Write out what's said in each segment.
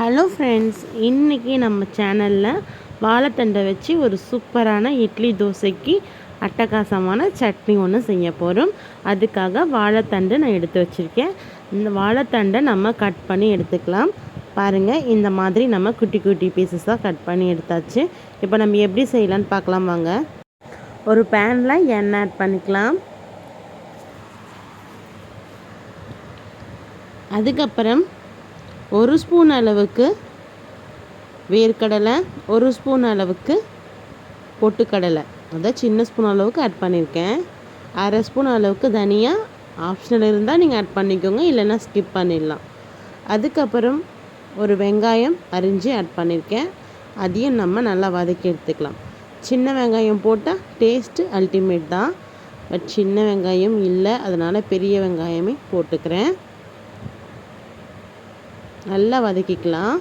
Hello friends இன்றைக்கி நம்ம சேனலில் வாழைத்தண்டை வச்சு ஒரு சூப்பரான இட்லி தோசைக்கு அட்டகாசமான சட்னி ஒன்று செய்ய போகிறோம் அதுக்காக வாழைத்தண்டு நான் எடுத்து வச்சுருக்கேன். இந்த வாழைத்தண்டை நம்ம கட் பண்ணி எடுத்துக்கலாம். பாருங்கள் இந்த மாதிரி நம்ம குட்டி குட்டி பீசஸாக கட் பண்ணி எடுத்தாச்சு. இப்போ நம்ம எப்படி செய்யலான்னு பார்க்கலாம் வாங்க. ஒரு பேனில் எண்ணெய் ஆட் பண்ணிக்கலாம். அதுக்கப்புறம் ஒரு ஸ்பூன் அளவுக்கு வேர்க்கடலை ஒரு ஸ்பூன் அளவுக்கு பொட்டுக்கடலை. அதான் சின்ன ஸ்பூன் அளவுக்கு ஆட் பண்ணியிருக்கேன் அரை ஸ்பூன் அளவுக்கு தனியாக ஆப்ஷனல் இருந்தால் நீங்கள் ஆட் பண்ணிக்கோங்க இல்லைன்னா ஸ்கிப் பண்ணிடலாம். அதுக்கப்புறம் ஒரு வெங்காயம் அரிஞ்சு ஆட் பண்ணியிருக்கேன் அதையும் நம்ம நல்லா வதக்கி எடுத்துக்கலாம். சின்ன வெங்காயம் போட்டால் டேஸ்ட்டு அல்டிமேட் தான். பட் சின்ன வெங்காயம் இல்லை அதனால் பெரிய வெங்காயமே போட்டுக்கிறேன். நல்லா வதக்கிக்கலாம்.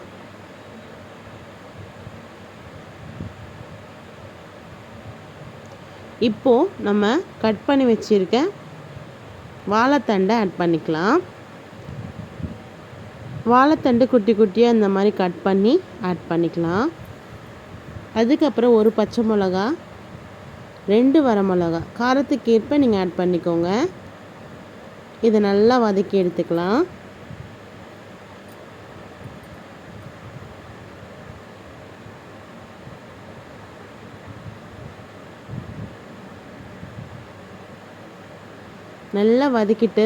இப்போது நம்ம கட் பண்ணி வச்சுருக்க வாழைத்தண்டை ஆட் பண்ணிக்கலாம். வாழைத்தண்டு குட்டி குட்டியாக இந்த மாதிரி கட் பண்ணி ஆட் பண்ணிக்கலாம். அதுக்கப்புறம் ஒரு பச்சை மிளகா ரெண்டு வர மிளகா. காரத்துக்கு ஏற்ப நீங்கள் ஆட் பண்ணிக்கோங்க. இதை நல்லா வதக்கி எடுத்துக்கலாம். நல்லா வதக்கிட்டு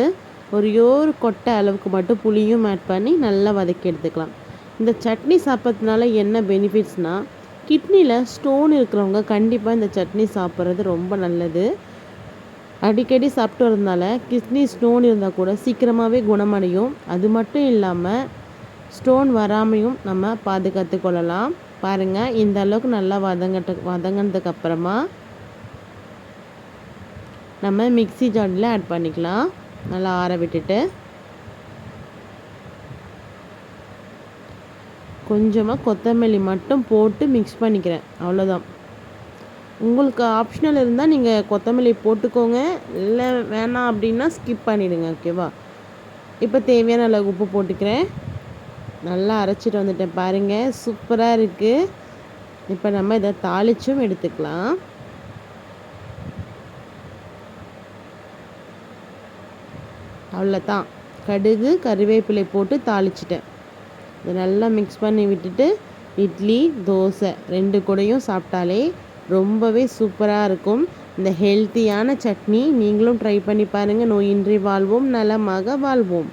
ஒரு யோர் கொட்டை அளவுக்கு மட்டும் புளியும் ஆட் பண்ணி நல்லா வதக்கி எடுத்துக்கலாம். இந்த சட்னி சாப்பிட்றதுனால என்ன பெனிஃபிட்ஸ்னால் கிட்னியில் ஸ்டோன் இருக்கிறவங்க கண்டிப்பாக இந்த சட்னி சாப்பிட்றது ரொம்ப நல்லது. அடிக்கடி சாப்பிட்டு வரதுனால கிட்னி ஸ்டோன் இருந்தால் கூட சீக்கிரமாகவே குணமடையும். அது மட்டும் இல்லாமல் ஸ்டோன் வராமையும் நம்ம பாதுகாத்து கொள்ளலாம். பாருங்கள் இந்த அளவுக்கு நல்லா வதங்கட்டு வதங்கினதுக்கப்புறமா நம்ம மிக்சி ஜாடில் ஆட் பண்ணிக்கலாம். நல்லா ஆற விட்டுட்டு. கொஞ்சமாக கொத்தமல்லி மட்டும் போட்டு மிக்ஸ் பண்ணிக்கிறேன். அவ்வளோதான் உங்களுக்கு ஆப்ஷனல் இருந்தால் நீங்கள் கொத்தமல்லி போட்டுக்கோங்க. இல்லை வேணாம் அப்படின்னா ஸ்கிப் பண்ணிவிடுங்க ஓகேவா இப்போ தேவையான அளவு உப்பு போட்டுக்கிறேன். நல்லா அரைச்சிட்டு வந்துட்டேன் பாருங்கள் சூப்பராக இருக்குது இப்போ நம்ம இதை தாளிச்சும் எடுத்துக்கலாம். அவ்வளோதான். கடுகு கருவேப்பிலை போட்டு தாளிச்சிட்டேன். இதை நல்லா மிக்ஸ் பண்ணி விட்டுட்டு இட்லி தோசை ரெண்டு கூடையும் சாப்பிட்டாலே ரொம்பவே சூப்பராக இருக்கும். இந்த ஹெல்த்தியான சட்னி நீங்களும் ட்ரை பண்ணி பாருங்கள் நோயின்றி வாழ்வோம் நலமாக வாழ்வோம்.